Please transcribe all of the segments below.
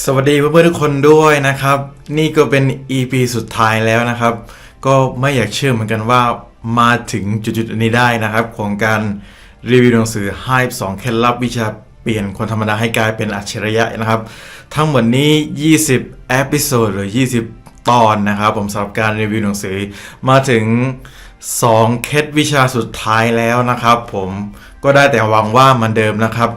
สวัสดีเพื่อนๆทุกคนด้วยนะครับ นี่ก็เป็น EP สุดท้ายแล้วนะครับ ก็ไม่อยากเชื่อเหมือนกันว่ามาถึงจุดๆนี้ได้นะครับ ของการรีวิวหนังสือ Hype 2เคล็ดลับวิชาเปลี่ยนคนธรรมดาให้กลายเป็นอัจฉริยะนะครับ ทั้งหมดนี้ 20เอพิโซดหรือ 20 ตอนนะครับ ผมสำหรับการรีวิวหนังสือมาถึง 2 เคล็ดวิชาสุดท้ายแล้วนะครับ ผมก็ได้แต่หวังว่ามันเดิมนะครับ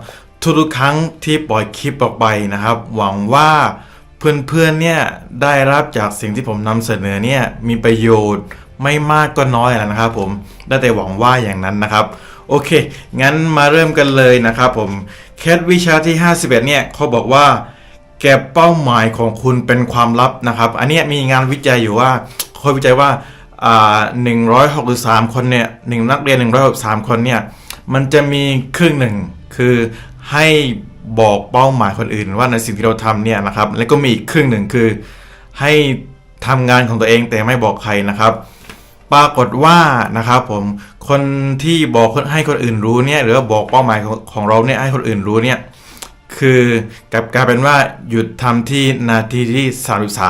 ทุกๆครั้งที่ปล่อยคลิปออกไปนะครับ หวังว่าเพื่อนๆเนี่ยได้รับจากสิ่งที่ผมนำเสนอเนี่ยมีประโยชน์ไม่มากก็น้อยแหละนะครับ ผมได้แต่หวังว่าอย่างนั้นนะครับโอเค งั้นมาเริ่มกันเลยนะครับผมแคทวิชาที่ 51 เนี่ยเขาบอกว่าแก็บเป้าหมายของคุณเป็นความลับนะครับ อันนี้มีงานวิจัยอยู่ว่าเขาวิจัยว่าอ่า163คนเนี่ยหนึ่งนักเรียน163คนเนี่ยมันจะมีครึ่งหนึ่งคือ ให้บอกเป้าหมายคนอื่น ว่าในสิ่งที่เราทำเนี่ยนะครับ แล้วก็มีอีกครึ่งหนึ่งคือ ให้ทำงานของตัวเองแต่ไม่บอกใครนะครับ ปรากฏว่านะครับผมคนที่บอกให้คนอื่นรู้เนี่ยหรือว่าบอกเป้าหมายของของเราเนี่ยให้คนอื่นรู้เนี่ยคือกลับกลายเป็นว่าหยุดทำที่นาทีที่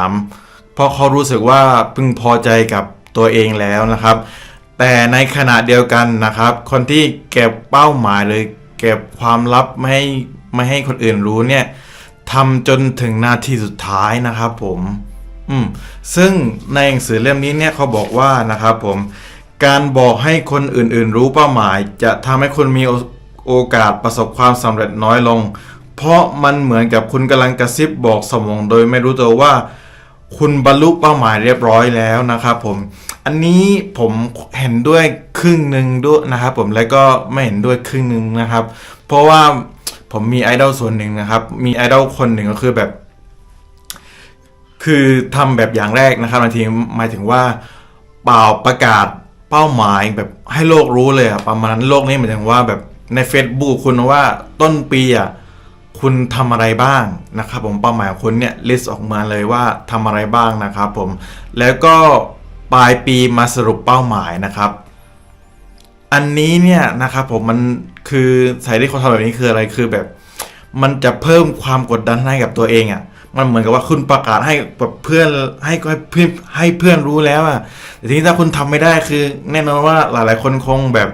33 เพราะเขารู้สึกว่าพึงพอใจกับตัวเองแล้วนะครับ แต่ในขณะเดียวกันนะครับ คนที่เก็บเป้าหมายเลย เก็บความลับไม่ให้ไม่ให้คนอื่นรู้เนี่ยทำจนถึงนาทีสุดท้ายนะครับผมอืมซึ่งในหนังสือเล่มนี้เนี่ยเขาบอกว่านะครับผมการบอกให้คนอื่นๆรู้เป้าหมาย จะทำให้คุณมีโอโอกาสประสบความสำเร็จน้อยลง เพราะมันเหมือนกับคุณกำลังกระซิบบอกสมองโดยไม่รู้ตัวว่า คุณบรรลุเป้าหมายเรียบร้อยแล้วนะครับผม อันนี้ผมเห็นด้วยครึ่งหนึ่งด้วยนะครับผมแล้วก็ไม่เห็นด้วยครึ่งหนึ่งนะครับ เพราะว่าผมมีไอดอลส่วนหนึ่งนะครับ มีไอดอลคนหนึ่งก็คือแบบ คือทำแบบอย่างแรกนะครับบางทีหมายถึงว่าเป่าประกาศเป้าหมายแบบให้โลกรู้เลยอะประมาณนั้นโลกนี้หมายถึงว่าแบบใน Facebook คุณว่าต้นปีอะ คุณทำอะไรบ้างนะครับผมเป้าหมายของคุณเนี่ยลิสต์ออกมาเลยว่าทำอะไรบ้างนะครับผมแล้วก็ปลายปีมาสรุปเป้าหมายนะครับ อันนี้เนี่ยนะครับผมมันคือสายที่เขาทำแบบนี้คืออะไรคือแบบ มันจะเพิ่มความกดดันให้กับตัวเองอะ่ะมันเหมือนกับว่าคุณประกาศให้เพื่อนให้ให้เพื่อนให้เพื่อนรู้แล้วอะ่ะแต่ทีนี้ถ้าคุณทำไม่ได้คือ แน่นอนว่าหลาย ๆ คนคงแบบ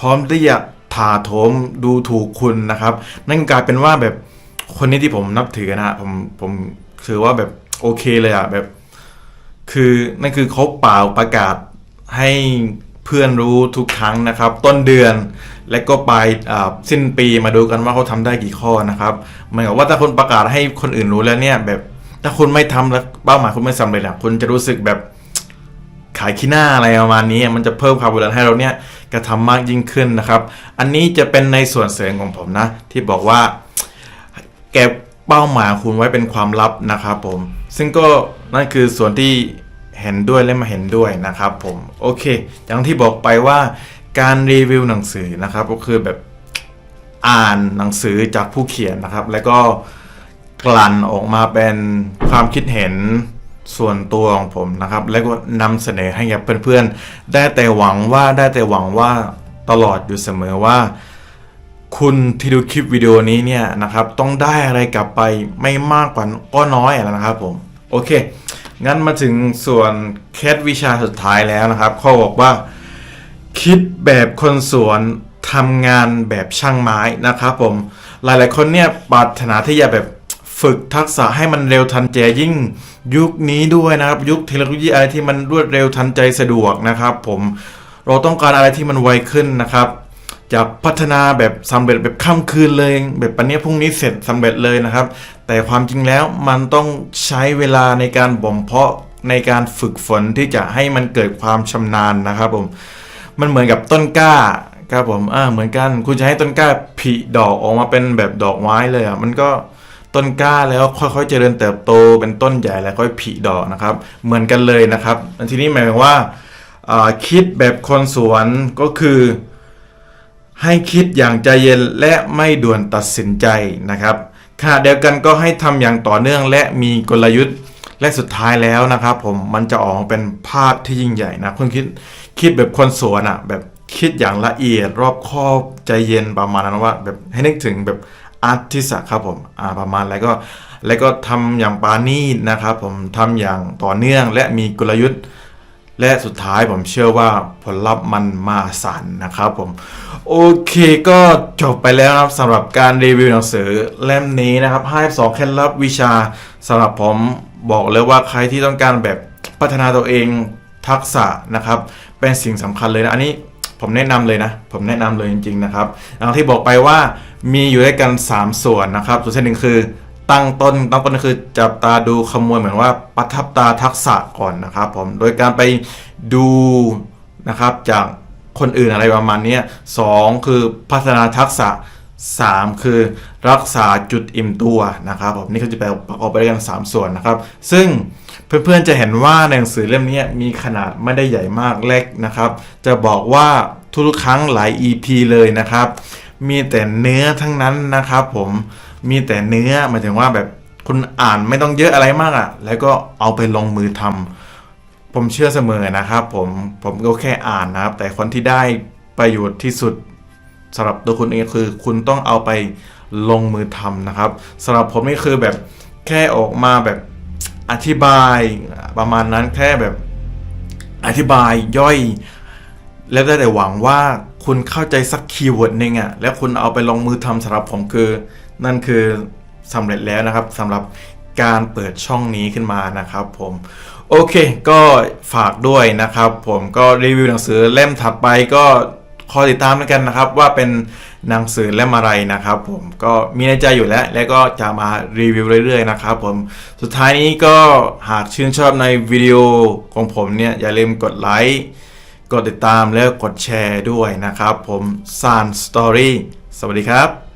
พร้อมที่จะ ถาโถมดูถูกคุณนะครับ นั่นกลายเป็นว่าแบบคนนี้ที่ผมนับถือนะฮะผมผมถือว่าแบบโอเคเลยอะ่ะแบบ คือนั่นคือเขาเปล่าประกาศให้เพื่อนรู้ทุกครั้งนะครับ ต้นเดือนและก็ปลายอ่าสิ้นปีมาดูกันว่าเขาทำได้กี่ข้อนะครับเหมือนกับว่าถ้าคุณประกาศให้คนอื่นรู้แล้วเนี่ยแบบถ้าคุณไม่ทำแล้วเป้าหมายคุณไม่สำเร็จอะคุณจะรู้สึกแบบ ขายขี้หน้าอะไรประมาณนี้ มันจะเพิ่มความกดดันให้เราเนี่ยกระทำมากยิ่งขึ้นนะครับ อันนี้จะเป็นในส่วนเสริมของผมนะ ที่บอกว่าเก็บเป้าหมายคุณไว้เป็นความลับนะครับผม ซึ่งก็นั่นคือส่วนที่เห็นด้วยและไมาเห็นด้วยนะครับผมโอเค อย่างที่บอกไปว่าการรีวิวหนังสือนะครับก็คือแบบอ่านหนังสือจากผู้เขียนนะครับ แล้วก็กลั่นออกมาเป็นความคิดเห็น ส่วนตัวของผมนะครับ แล้วก็นำเสนอให้กับเพื่อนๆ ได้แต่หวังว่าได้แต่หวังว่าตลอดอยู่เสมอว่า คุณที่ดูคลิปวิดีโอนี้เนี่ยนะครับต้องได้อะไรกลับไปไม่มากกว่าก็น้อยนะครับผม โอเค งั้นมาถึงส่วนเคสวิชาสุดท้ายแล้วนะครับเขาบอกว่า คิดแบบคนสวนทำงานแบบช่างไม้นะครับผมหลายๆคนเนี่ยปรารถนาที่จะแบบ ฝึกทักษะให้มันเร็วทันใจยิ่งยุคนี้ด้วยนะครับ ยุคเทคโนโลยีอะไรที่มันรวดเร็วทันใจสะดวกนะครับ ผมเราต้องการอะไรที่มันไวขึ้นนะครับจะพัฒนาแบบสำเร็จแบบข้ามคืนเลย แบบปันนี้พรุ่งนี้เสร็จสำเร็จเลยนะครับ แต่ความจริงแล้วมันต้องใช้เวลาในการบ่มเพาะในการฝึกฝนที่จะให้มันเกิดความชำนาญนะครับผมมันเหมือนกับต้นกล้าครับผมอ่าเหมือนกัน คุณจะให้ต้นกล้าผลิดอกออกมาเป็นแบบดอกไม้เลยอะมันก็ ต้นกล้าแล้วค่อยๆเจริญเติบโตเป็นต้นใหญ่แล้วค่อยผลิดอกนะครับ เหมือนกันเลยนะครับทีนี้หมายความว่าคิดแบบคนสวนก็คือให้คิดอย่างใจเย็นและไม่ด่วนตัดสินใจนะครับขณะเดียวกันก็ให้ทำอย่างต่อเนื่องและมีกลยุทธ์และสุดท้ายแล้วนะครับผมมันจะออกเป็นภาพที่ยิ่งใหญ่นะคุณคิดคิดแบบคนสวนอะแบบคิดอย่างละเอียดรอบคอบใจเย็นประมาณนั้นว่าแบบให้นึกถึงแบบ artist อะครับผมอ่าประมาณแล้วก็แล้วก็ทำอย่างปาณีตนะครับผมทำอย่างต่อเนื่องและมีกลยุทธ์ และสุดท้ายผมเชื่อว่าผลลัพธ์มันมาศาลนะครับผม โอเคก็จบไปแล้วครับสำหรับการรีวิวหนังสือเล่มนี้นะครับให้สองเคล็ดลับวิชาสำหรับผมบอกเลยว่าใครที่ต้องการแบบพัฒนาตัวเองทักษะนะครับ เป็นสิ่งสำคัญเลยนะ อันนี้ผมแนะนำเลยนะ ผมแนะนำเลยจริง ๆ นะครับอย่างที่บอกไปว่า มีอยู่ด้วยกัน 3 ส่วนนะครับ ส่วนที่หนึ่งคือ ตั้งต้นตั้งต้นก็คือจับตาดูขโมยเหมือนว่าประทับตาทักษะก่อนนะครับผมโดยการไปดูนะครับจากคนอื่นอะไรประมาณนี้สองคือพัฒนาทักษะ 3 คือรักษาจุดอิ่มตัวนะครับผมนี่ก็จะไปประกอบไปด้วยกัน 3 ส่วนนะครับ ซึ่งเพื่อนๆจะเห็นว่าในหนังสือเล่มนี้มีขนาดไม่ได้ใหญ่มากเล็กนะครับ จะบอกว่าทุกครั้งหลาย EP เลยนะครับ มีแต่เนื้อทั้งนั้นนะครับผมมีแต่เนื้อหมายถึงว่าแบบคุณอ่านไม่ต้องเยอะอะไรมากอะ่ะ แล้วก็เอาไปลงมือทำผมเชื่อเสมอนะครับ ผมผมก็แค่อ่านนะครับ แต่คนที่ได้ประโยชน์ที่สุดสำหรับตัวคุณเองคือคุณต้องเอาไปลงมือทำนะครับสำหรับผมนี่คือแบบแค่ออกมาแบบอธิบายประมาณนั้นแค่แบบอธิบายย่อย แล้วได้แต่หวังว่า คุณเข้าใจสักคีย์เวิร์ดหนึ่งอะ่ะแล้วคุณเอาไปลงมือทำสำหรับผมคือ นั่นคือสำเร็จแล้วนะครับสำหรับการเปิดช่องนี้ขึ้นมานะครับผมโอเค ก็ฝากด้วยนะครับ ผมก็รีวิวหนังสือเล่มถัดไปก็คอยติดตามด้วกันนะครับ ว่าเป็นหนังสือเล่มอะไรนะครับ ผมก็มีในใจอยู่แล้ว แล้วก็จะมารีวิวเรื่อยๆนะครับผมสุดท้ายนี้ก็หากชื่นชอบในวิดีโอของผมเนี่ยอย่าลืมกดไลค์ กดติดตามแล้วกดแชร์ด้วยนะครับ ผมซานสตอรี่สวัสดีครับ